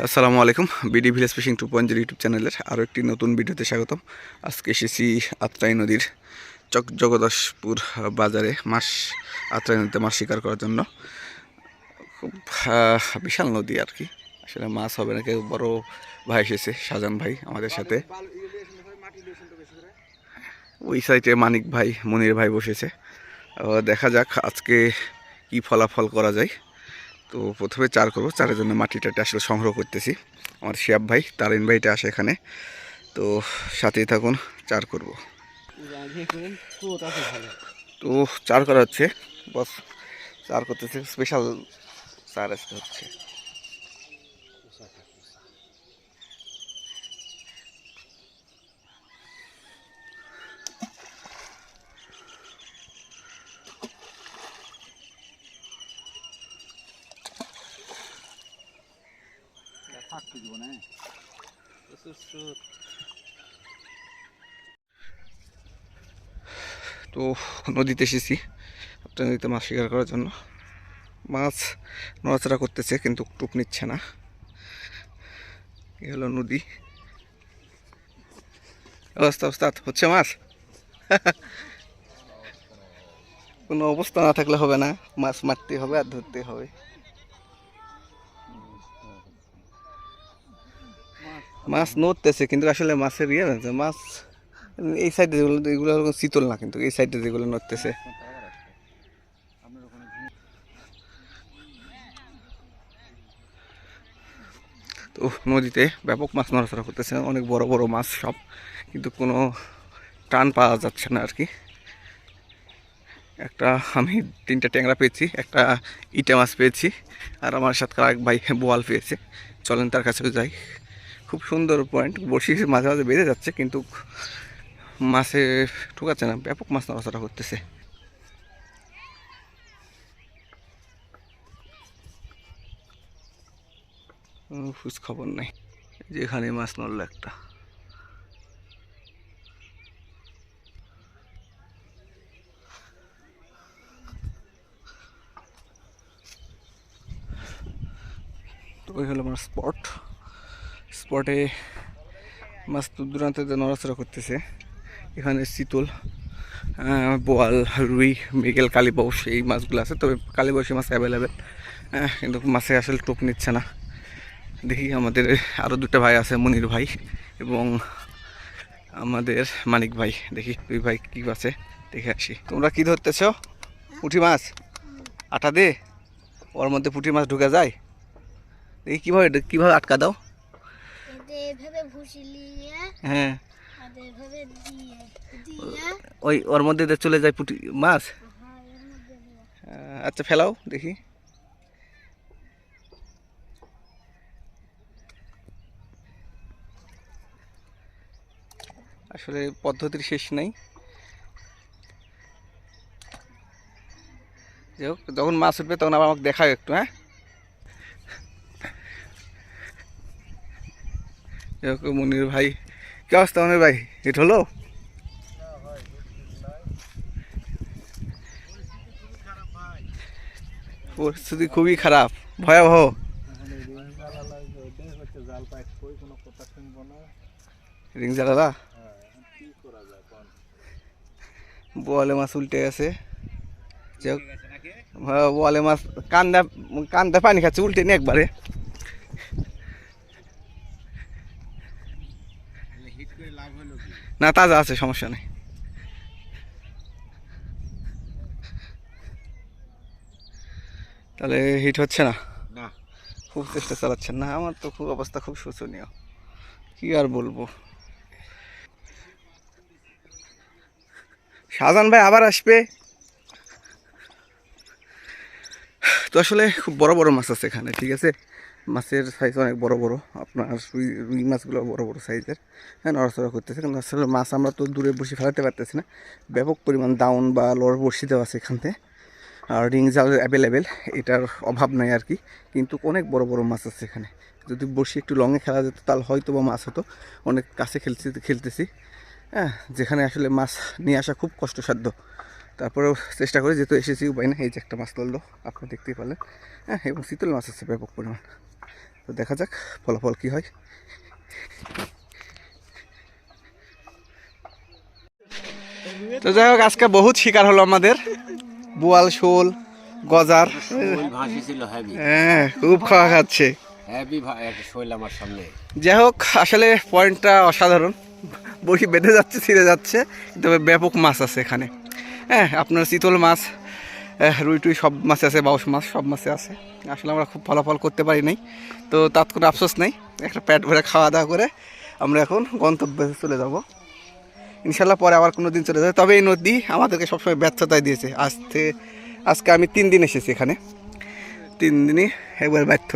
আসসালামু আলাইকুম। BD village fishing two point YouTube চ্যানেলের আরও একটি নতুন ভিডিওতে স্বাগতম। আজকে এসেছি আত্রাই নদীর চক জগদশপুর বাজারে মাছ, আত্রাই নদীতে মাছ শিকার করার জন্য। খুব বিশাল নদী আর কি। আসলে মাছ হবে নাকি বড় ভাই এসেছে শাহজান ভাই আমাদের সাথে। ওই সাইডে মানিক ভাই, মনির ভাই বসেছে। দেখা যাক আজকে কি ফলাফল করা যায়। তো প্রথমে চার করব। চারের জন্য মাটিটাটা আসলে সংগ্রহ করতেছি। আমার শিয়াব ভাই তার ইনভাইটে আসে এখানে। তো সাথেই থাকুন, চার করব। তো চার করা হচ্ছে। বস, চার করতেছে। স্পেশাল চার আজকে হচ্ছে। তো, নদীতে এসেছি। আপনার নদীতে মাছ শিকার করার জন্য। মাছ নড়াচড়া করতেছে, কিন্তু টুপ নিচ্ছে না। এ হলো নদী। অবস্থা অবস্থা, হচ্ছে মাছ? কোনো অবস্থা না থাকলে হবে না। মাছ মারতে হবে আর ধরতে হবে। মাছ নড়তেছে, কিন্তু আসলে মাছের ইয়ে মাছ, এই সাইডে যেগুলো, এগুলো শীতল না কিন্তু, এই সাইডে যেগুলো নড়তেছে। তো নদীতে ব্যাপক মাছ নড়াচড়া করতেছে, অনেক বড় বড় মাছ সব, কিন্তু কোনো টান পাওয়া যাচ্ছে না আর কি একটা আমি তিনটা ট্যাংরা পেয়েছি, একটা ইটা মাছ পেয়েছি, আর আমার সাথে এক ভাই বোয়াল পেয়েছে। চলেন তার কাছেও যাই। খুব সুন্দর পয়েন্ট বড়শি মাঝে মাঝে বেঁধে যাচ্ছে, কিন্তু মাছে ঠুকাচ্ছে না। ব্যাপক মাছ নড়াচড়া করতেছে। খোঁজ খবর নাই। যেখানে মাছ নড়লো একটা। ওই হলো আমার স্পট স্পটে মাছ দূর দূরান্তে নড়াচড়া করতেছে। এখানে শীতল বোয়াল, রুই, মৃগেল কালীবাউস এই মাছগুলো আছে, তবে কালীবাউসি মাছ অ্যাভেলেবেল কিন্তু মাছে আসলে টোপ নিচ্ছে না। দেখি আমাদের আরও দুটো ভাই আছে, মনির ভাই এবং আমাদের মানিক ভাই। দেখি দুই ভাই কী আছে, দেখে আসি। তোমরা কি ধরতেছ? পুঁটি মাছ? আটা দে ওর মধ্যে পুঁটি মাছ ঢুকে যায়? দেখি কীভাবে কীভাবে আটকা দাও। এতে এভাবে ভুসি নিয়ে হ্যাঁ। দিয়ে দিয়ে। ওই ওর মধ্যে চলে যায় পুঁটি মাছ? হ্যাঁ আচ্ছা ফেলাও দেখি। আসলে পদ্ধতির শেষ নাই। যাই হোক যখন মাছ উঠবে তখন আবার আমাকে দেখাও একটু হ্যাঁ? হোক মনির ভাই। কি অবস্থা মনির ভাই? হিট হলো? পরিস্থিতি খুবই খারাপ ভয়াবহ। রিং জ্বালালা? বোয়ালে মাছ উল্টে গেছে। হ্যাঁ, বোয়ালে মাছ কান্দা কান্দা পানি খাচ্ছে উল্টে নি একবারে। না তাজা আছে সমস্যা নেই। তাহলে হিট হচ্ছে না? না। খুব চেষ্টা চালাচ্ছেন না? আমার তো খুব অবস্থা খুব শোচনীয়। কি আর বলব? শাহজান ভাই আবার আসবে? তো আসলে খুব বড় বড় মাছ আছে এখানে ঠিক আছে? মাছের সাইজ অনেক বড় বড়। আপনার রুই রুই মাছগুলো বড় বড় সাইজের হ্যাঁ নড়াচড়া করতেছে। কিন্তু আসলে মাছ আমরা তো দূরে বসে ফেলাতে পারতেছি না। ব্যাপক পরিমাণ ডাউন বা লোয়ার বসি দেওয়া আছে এখান থেকে। আর রিং জাল অ্যাভেলেবেল এটার অভাব নাই আর কি। কিন্তু অনেক বড় বড় মাছ আছে এখানে। যদি বসে একটু লংয়ে খেলা যেত, তাহলে হয়তো বা মাছ হতো। অনেক কাছে খেলছি, খেলতেছি। হ্যাঁ যেখানে আসলে মাছ নিয়ে আসা খুব কষ্টসাধ্য। তারপরেও চেষ্টা করি যেহেতু এসেছি উপায় না এই যে একটা মাছ ধরলো আপনি দেখতেই পারলেন। হ্যাঁ এবং শীতল মাছ আছে ব্যাপক পরিমাণ। তো দেখা যাক ফলাফল কি হয়। তো যাই হোক আজকে বহুত শিকার হলো আমাদের। বোয়াল শোল গজার। হ্যাঁ খুব খাওয়া খাচ্ছে। যাই হোক আসলে পয়েন্টটা অসাধারণ। বড়ি বেঁধে যাচ্ছে ছিঁড়ে যাচ্ছে তবে ব্যাপক মাছ আছে এখানে। হ্যাঁ আপনার চিতল মাছ রুই টুই সব মাছ আছে বাউশ মাছ সব মাছে আছে। আসলে আমরা খুব ফলাফল করতে পারি নাই। তো তার কোনো আফসোস নেই। একটা প্যাট ভরে খাওয়া দাওয়া করে আমরা এখন গন্তব্যে চলে যাব। ইনশাল্লাহ পরে আবার কোনো দিন চলে যাবে। তবে এই নদী আমাদেরকে সবসময় ব্যর্থতায় দিয়েছে। আজ থেকে আজকে আমি তিন দিন এসেছি এখানে। তিন দিনই একবার ব্যর্থ।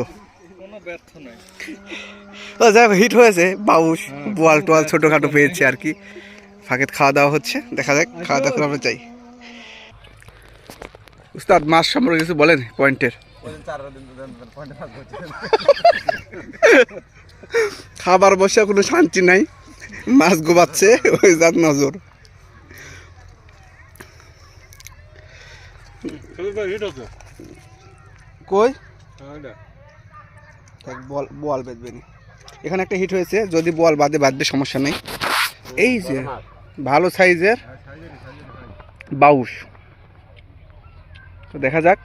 ও যাই হিট হয়েছে। বাউস বোয়াল টোয়াল ছোটোখাটো পেয়েছে আর কি। ফাঁকে খাওয়া দাওয়া হচ্ছে। দেখা যাক খাওয়া দাওয়া করে আমরা চাই উস্তাদ মাছ সম্পর্কে কিছু বলেন পয়েন্টের। খাবার বসে কোনো শান্তি নাই, মাছ গোবাচ্ছে, ওই যার নজর। কই? বল বল এখানে একটা হিট হয়েছে, যদি বল বাদে বাঁধবে সমস্যা নেই। এই যে, ভালো সাইজের বাউশ। তো দেখা যাক।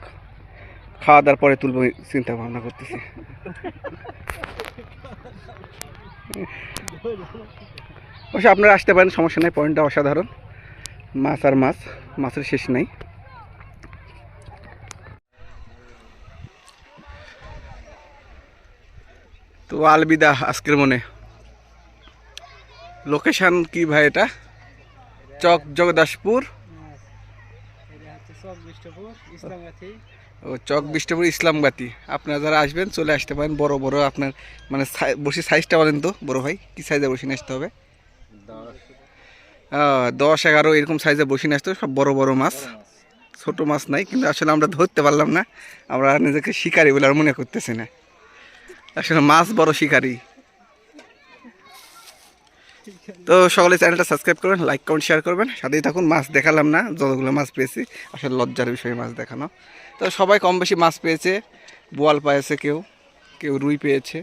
খাওয়া দাওয়ার পরে তুলবো চিন্তা ভাবনা করতেছি। অবশ্য আপনারা আসতে পারেন, সমস্যা নেই, পয়েন্টটা অসাধারণ। মাছ আর মাছ, মাছের শেষ নেই। তো আলবিদা আজকের মনে। লোকেশান কি ভাই এটা? চক জগদাসপুর। ও চক বিষ্ণুপুর ইসলামবাতি। আপনারা যারা আসবেন চলে আসতে পারেন। বড় বড় আপনার মানে বসির সাইজটা বলেন তো বড় ভাই। কি সাইজে বসি নিয়ে আসতে হবে? দশ। এগারো এরকম সাইজে বসি নিয়ে আসতে হবে। সব বড় বড় মাছ। ছোট মাছ নাই কিন্তু আসলে আমরা ধরতে পারলাম না। আমরা নিজেকে শিকারি বলে আর মনে করতেছি না। আসলে মাছ বড় শিকারি। তো সকলে চ্যানেলটা সাবস্ক্রাইব করবেন লাইক কমেন্ট শেয়ার করবেন। সাথেই থাকুন, মাছ দেখালাম না, যতগুলো মাছ পেয়েছি। আসলে লজ্জার বিষয়ে মাছ দেখানো। তো সবাই কম বেশি মাছ পেয়েছে, বোয়াল পেয়েছে কেউ কেউ রুই পেয়েছে।